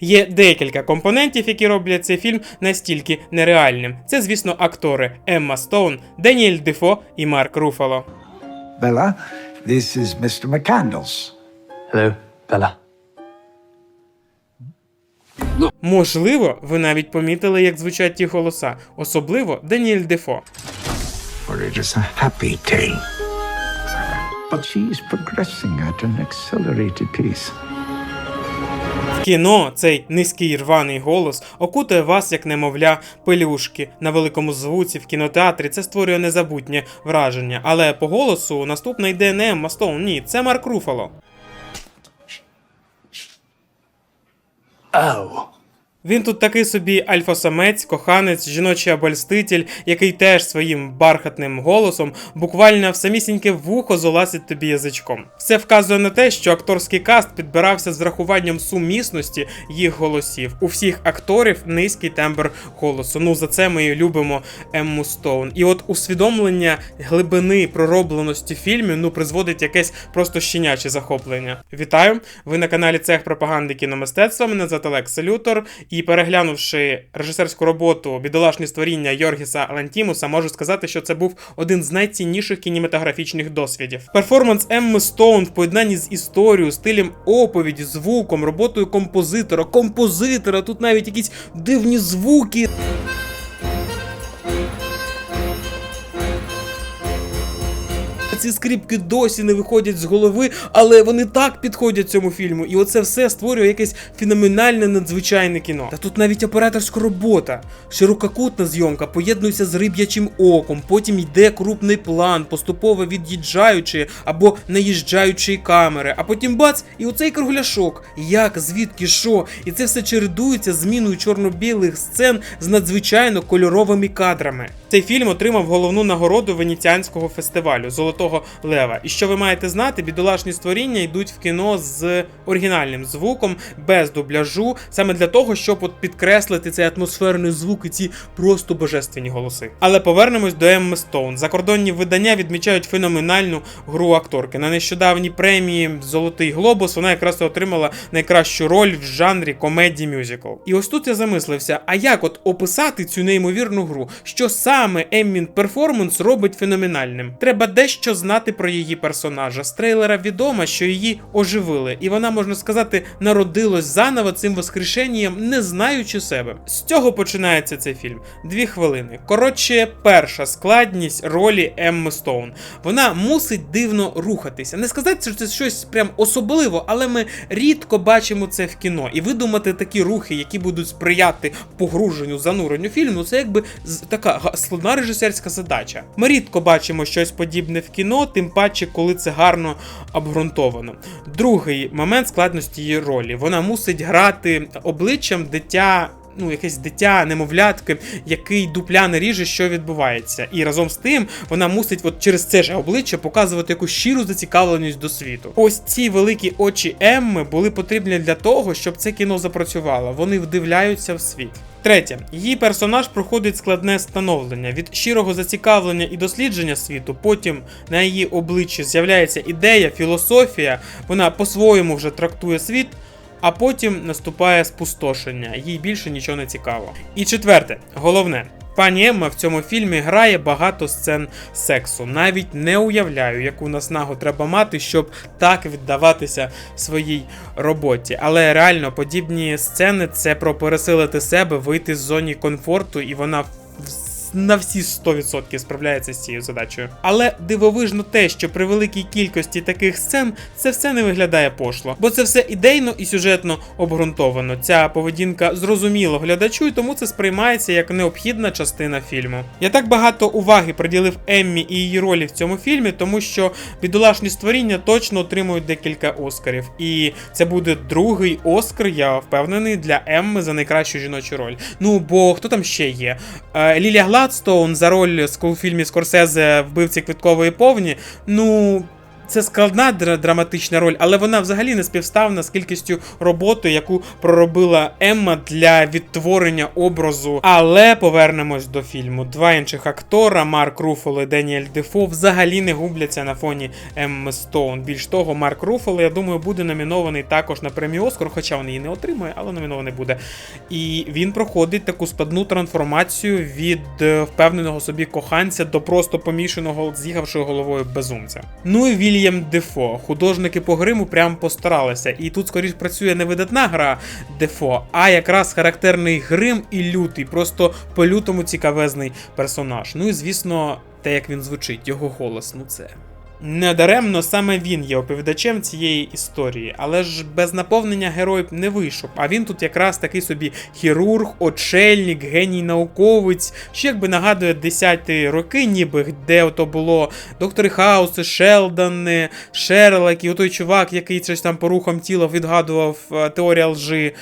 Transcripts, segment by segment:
Є декілька компонентів, які роблять цей фільм настільки нереальним. Це, звісно, актори Емма Стоун, Деніель Дефо і Марк Руфало. Bella, this is Mr. McCandles. Hello, Bella. Можливо, ви навіть помітили, як звучать ті голоса, особливо Деніель Дефо. For it is a happy tale. But she is progressing at an accelerated pace. Кіно цей низький рваний голос окутує вас як немовля пелюшки на великому звуці в кінотеатрі. Це створює незабутнє враження. Але по голосу наступний йде не Емма ні, це Марк Руфало. Oh. Він тут такий собі альфа-самець, коханець, жіночий обольститель, який теж своїм бархатним голосом буквально в самісіньке вухо золасить тобі язичком. Все вказує на те, що акторський каст підбирався з врахуванням сумісності їх голосів. У всіх акторів низький тембр голосу. Ну за це ми любимо Емму Стоун. І от усвідомлення глибини проробленості фільмів ну призводить якесь просто щеняче захоплення. Вітаю! Ви на каналі Цех пропаганди кіномистецтва. Мене звати Олекса Лютор. І переглянувши режисерську роботу бідолашні створіння Йоргіса Лантімуса, можу сказати, що це був один з найцінніших кінематографічних досвідів. Перформанс Емми Стоун в поєднанні з історією, стилем оповіді, звуком, роботою композитора, композитора, тут навіть якісь дивні звуки. Ці скрипки досі не виходять з голови, але вони так підходять цьому фільму. І оце все створює якесь феноменальне надзвичайне кіно. Та тут навіть операторська робота. Ширококутна зйомка поєднується з риб'ячим оком, потім йде крупний план, поступово від'їжджаючи або наїжджаючої камери, а потім бац, і оцей кругляшок. Як, звідки, що? І це все чередується зміною чорно-білих сцен з надзвичайно кольоровими кадрами. Цей фільм отримав головну нагороду Венеціанського фестивалю Золотого Лева. І що ви маєте знати, бідолашні створіння йдуть в кіно з оригінальним звуком, без дубляжу, саме для того, щоб от підкреслити цей атмосферний звук і ці просто божественні голоси. Але повернемось до Емми Стоун. Закордонні видання відмічають феноменальну гру акторки. На нещодавній премії Золотий Глобус вона якраз отримала найкращу роль в жанрі комедії мюзикл. І ось тут я замислився: а як от описати цю неймовірну гру? Що саме Еммін перформанс робить феноменальним? Треба дещо знати про її персонажа. З трейлера відомо, що її оживили, і вона, можна сказати, народилась заново цим воскрешенням, не знаючи себе. З цього починається цей фільм. Дві хвилини. Коротше, перша складність ролі Емми Стоун. Вона мусить дивно рухатися. Не сказати, що це щось прям особливо, але ми рідко бачимо це в кіно. І видумати такі рухи, які будуть сприяти погруженню, зануренню фільму, це якби така складна режисерська задача. Ми рідко бачимо щось подібне в кіно, тим паче, коли це гарно обґрунтовано. Другий момент складності її ролі. Вона мусить грати обличчям дитя. Ну, якесь дитя, немовлятки, який дупля не ріже, що відбувається. І разом з тим вона мусить от через це ж обличчя показувати якусь щиру зацікавленість до світу. Ось ці великі очі Емми були потрібні для того, щоб це кіно запрацювало. Вони вдивляються в світ. Третє, її персонаж проходить складне становлення від щирого зацікавлення і дослідження світу. Потім на її обличчі з'являється ідея, філософія. Вона по-своєму вже трактує світ. А потім наступає спустошення, їй більше нічого не цікаво. І четверте, головне. Пані Емма в цьому фільмі грає багато сцен сексу. Навіть не уявляю, яку наснагу треба мати, щоб так віддаватися своїй роботі. Але реально подібні сцени це про пересилити себе, вийти з зоні комфорту, і вона на всі 100% справляється з цією задачею. Але дивовижно те, що при великій кількості таких сцен це все не виглядає пошло, бо це все ідейно і сюжетно обґрунтовано. Ця поведінка зрозуміла глядачу, і тому це сприймається як необхідна частина фільму. Я так багато уваги приділив Еммі і її ролі в цьому фільмі, тому що бідолашні створіння точно отримують декілька оскарів. І це буде другий оскар, я впевнений, для Емми за найкращу жіночу роль. Ну бо хто там ще є? Е, Лілія Гладстоун за роль у фільмі Скорсезе Вбивці квиткової повні. Ну. Це складна драматична роль, але вона взагалі не співставна з кількістю роботи, яку проробила Емма для відтворення образу. Але повернемось до фільму. Два інших актора, Марк Руфало і Деніель Дефо, взагалі не губляться на фоні Емми Стоун. Більш того, Марк Руфало, я думаю, буде номінований також на премію Оскар, хоча він її не отримує, але номінований буде. І він проходить таку складну трансформацію від е, впевненого собі коханця до просто помішаного з'їхавшою головою безумця. Ну і Вільям Дефо. Художники по гриму прям постаралися. І тут скоріш працює не видатна гра Дефо, а якраз характерний грим і лютий, просто по лютому цікавезний персонаж. Ну і звісно, те, як він звучить, його голос, ну це. Недаремно саме він є оповідачем цієї історії, але ж без наповнення герой не вийшов. А він тут якраз такий собі хірург, очельник, геній науковець, що якби нагадує 10-ті роки, ніби де ото було доктори Хауси, Шелдони, Шерлок, і отой чувак, який щось там по рухам тіла відгадував е, теорія лжи.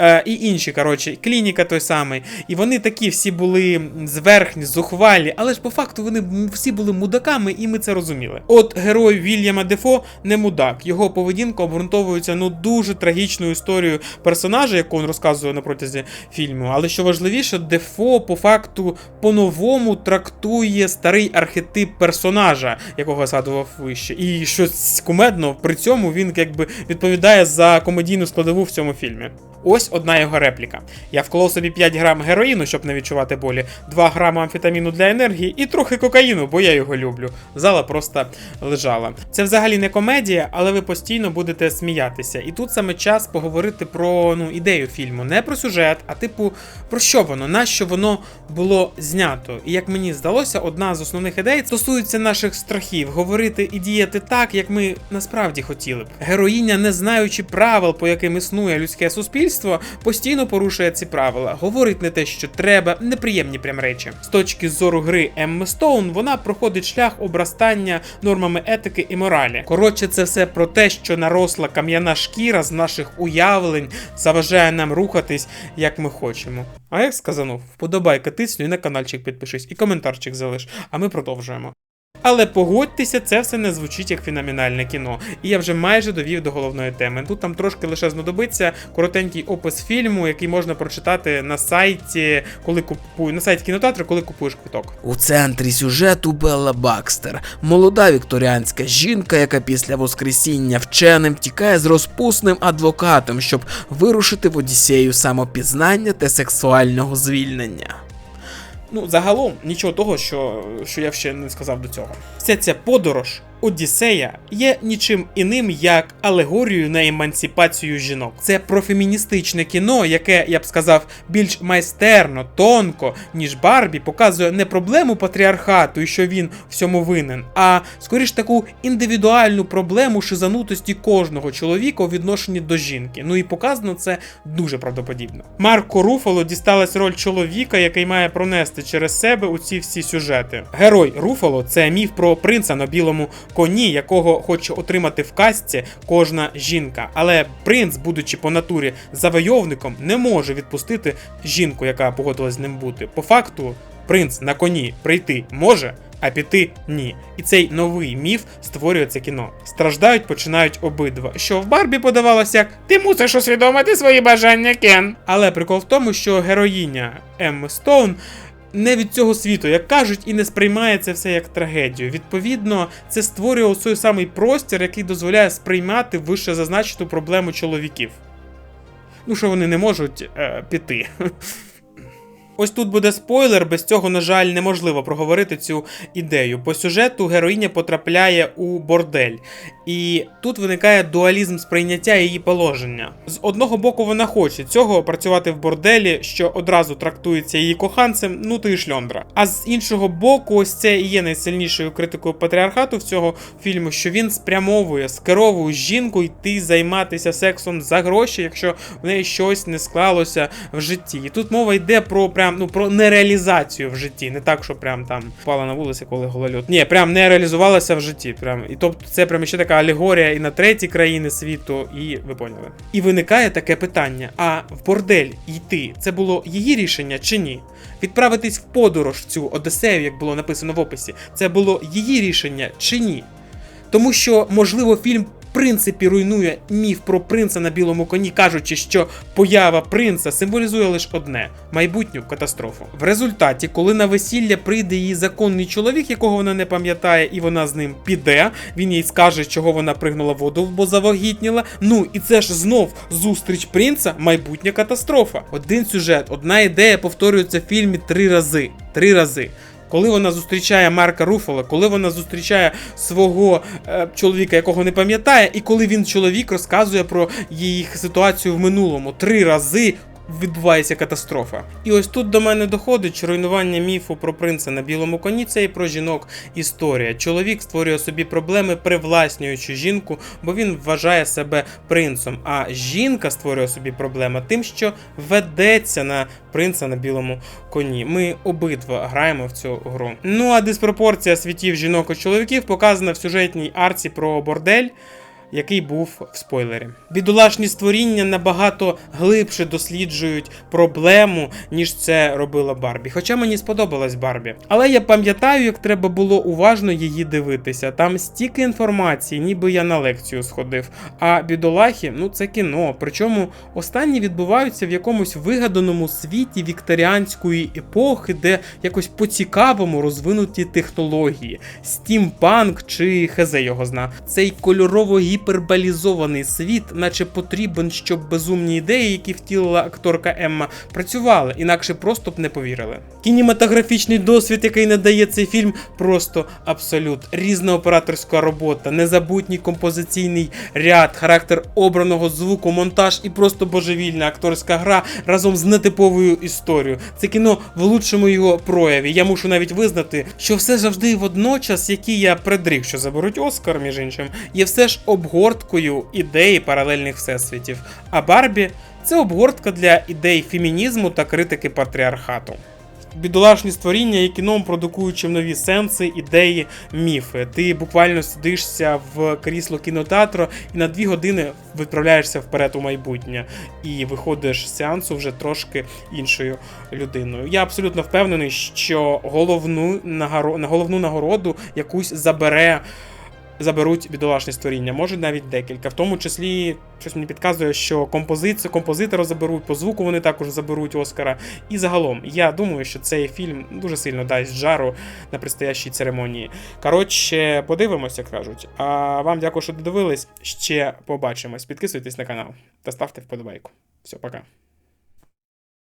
Е, і інші, коротше, клініка той самий. І вони такі всі були зверхні, зухвалі, але ж по факту вони всі були мудаками, і ми це розуміли. От герой Вільяма Дефо не мудак. Його поведінка обґрунтовується ну дуже трагічною історією персонажа, яку він розказує на протязі фільму. Але що важливіше, Дефо по факту по-новому трактує старий архетип персонажа, якого згадував вище. І щось кумедно, при цьому він якби відповідає за комедійну складову в цьому фільмі. Ось одна його репліка. Я вклав собі 5 грам героїну, щоб не відчувати болі, 2 грами амфетаміну для енергії і трохи кокаїну, бо я його люблю. Зала просто лежала. Це взагалі не комедія, але ви постійно будете сміятися. І тут саме час поговорити про ну, ідею фільму. Не про сюжет, а типу, про що воно, на що воно було знято. І як мені здалося, одна з основних ідей стосується наших страхів, говорити і діяти так, як ми насправді хотіли б. Героїня, не знаючи правил, по яким існує людське суспільство, постійно порушує ці правила, говорить не те, що треба, неприємні прям речі. З точки зору гри Емми Стоун, вона проходить шлях обрастання нормами етики і моралі. Коротше, це все про те, що наросла кам'яна шкіра з наших уявлень заважає нам рухатись, як ми хочемо. А як сказано, вподобайка тисню і на каналчик підпишись, і коментарчик залиш. А ми продовжуємо. Але погодьтеся, це все не звучить як феноменальне кіно. І я вже майже довів до головної теми. Тут там трошки лише знадобиться коротенький опис фільму, який можна прочитати на сайті, коли купує на сайті кінотеатру, коли купуєш квиток. У центрі сюжету Белла Бакстер, молода вікторіанська жінка, яка після воскресіння вченим тікає з розпусним адвокатом, щоб вирушити в Одіссею самопізнання та сексуального звільнення. Ну, загалом, нічого того, що, що я ще не сказав до цього. Вся ця подорож Одіссея є нічим іним як алегорією на емансипацію жінок. Це профеміністичне кіно, яке, я б сказав, більш майстерно, тонко, ніж Барбі, показує не проблему патріархату і що він всьому винен, а скоріш таку індивідуальну проблему шизанутості кожного чоловіка у відношенні до жінки. Ну і показано це дуже правдоподібно. Марко Руфало дісталась роль чоловіка, який має пронести через себе у ці всі сюжети. Герой Руфало це міф про принца на білому коні, якого хоче отримати в казці кожна жінка. Але принц, будучи по натурі завойовником, не може відпустити жінку, яка погодилась з ним бути. По факту, принц на коні прийти може. А піти ні. І цей новий міф створює це кіно. Страждають починають обидва. Що в Барбі подавалося як ти мусиш усвідомити свої бажання, Кен. Але прикол в тому, що героїня Емми Стоун не від цього світу, як кажуть, і не сприймає це все як трагедію. Відповідно, це створює той самий простір, який дозволяє сприймати вище зазначену проблему чоловіків. Ну, що вони не можуть е, піти. Ось тут буде спойлер, без цього, на жаль, неможливо проговорити цю ідею. По сюжету героїня потрапляє у бордель, і тут виникає дуалізм сприйняття її положення. З одного боку, вона хоче цього працювати в борделі, що одразу трактується її коханцем, ну ти і шльондра. А з іншого боку, ось це і є найсильнішою критикою патріархату в цього фільму, що він спрямовує, скеровує жінку йти займатися сексом за гроші, якщо в неї щось не склалося в житті. І тут мова йде про прям ну про нереалізацію в житті, не так, що прям там впала на вулиці, коли голольот. Ні, прям не реалізувалася в житті. Прям і тобто це прям ще така алегорія і на треті країни світу, і ви поняли. І виникає таке питання: а в бордель йти це було її рішення чи ні? Відправитись в подорож цю Одесею, як було написано в описі, це було її рішення чи ні? Тому що, можливо, фільм принципі руйнує міф про принца на білому коні, кажучи, що поява принца символізує лише одне майбутню катастрофу. В результаті, коли на весілля прийде її законний чоловік, якого вона не пам'ятає, і вона з ним піде, він їй скаже, чого вона пригнула воду, бо завагітніла. Ну і це ж знов зустріч принца, майбутня катастрофа. Один сюжет, одна ідея повторюється в фільмі три рази. Три рази. Коли вона зустрічає Марка Руфала, коли вона зустрічає свого е, чоловіка, якого не пам'ятає, і коли він чоловік розказує про їх ситуацію в минулому три рази. Відбувається катастрофа. І ось тут до мене доходить що руйнування міфу про принца на білому коні. Це і про жінок історія. Чоловік створює собі проблеми, привласнюючи жінку, бо він вважає себе принцем. А жінка створює собі проблеми тим, що ведеться на принца на білому коні. Ми обидва граємо в цю гру. Ну а диспропорція світів жінок і чоловіків показана в сюжетній арці про бордель який був в спойлері. Бідолашні створіння набагато глибше досліджують проблему, ніж це робила Барбі. Хоча мені сподобалась Барбі. Але я пам'ятаю, як треба було уважно її дивитися. Там стільки інформації, ніби я на лекцію сходив. А бідолахи, ну це кіно. Причому останні відбуваються в якомусь вигаданому світі вікторіанської епохи, де якось по-цікавому розвинуті технології. Стімпанк чи хезе його зна. Цей кольорово гіперболізований світ, наче потрібен, щоб безумні ідеї, які втілила акторка Емма, працювали, інакше просто б не повірили. Кінематографічний досвід, який надає цей фільм, просто абсолют. Різна операторська робота, незабутній композиційний ряд, характер обраного звуку, монтаж і просто божевільна акторська гра разом з нетиповою історією. Це кіно в лучшому його прояві. Я мушу навіть визнати, що все завжди водночас, які я предрік, що заберуть Оскар, між іншим, є все ж обгорткою ідеї паралельних всесвітів. А Барбі це обгортка для ідей фемінізму та критики патріархату. Бідолашні створіння є кіном, продукуючим нові сенси, ідеї, міфи. Ти буквально сидишся в крісло кінотеатру і на дві години відправляєшся вперед у майбутнє і виходиш з сеансу вже трошки іншою людиною. Я абсолютно впевнений, що головну нагоро... на головну нагороду якусь забере. Заберуть бідолашні створіння, може навіть декілька. В тому числі, щось мені підказує, що композицію композитора заберуть, по звуку вони також заберуть Оскара. І загалом, я думаю, що цей фільм дуже сильно дасть жару на предстоящій церемонії. Коротше, подивимося, як кажуть. А вам дякую, що додивились. Ще побачимось. Підписуйтесь на канал та ставте вподобайку. Все, пока.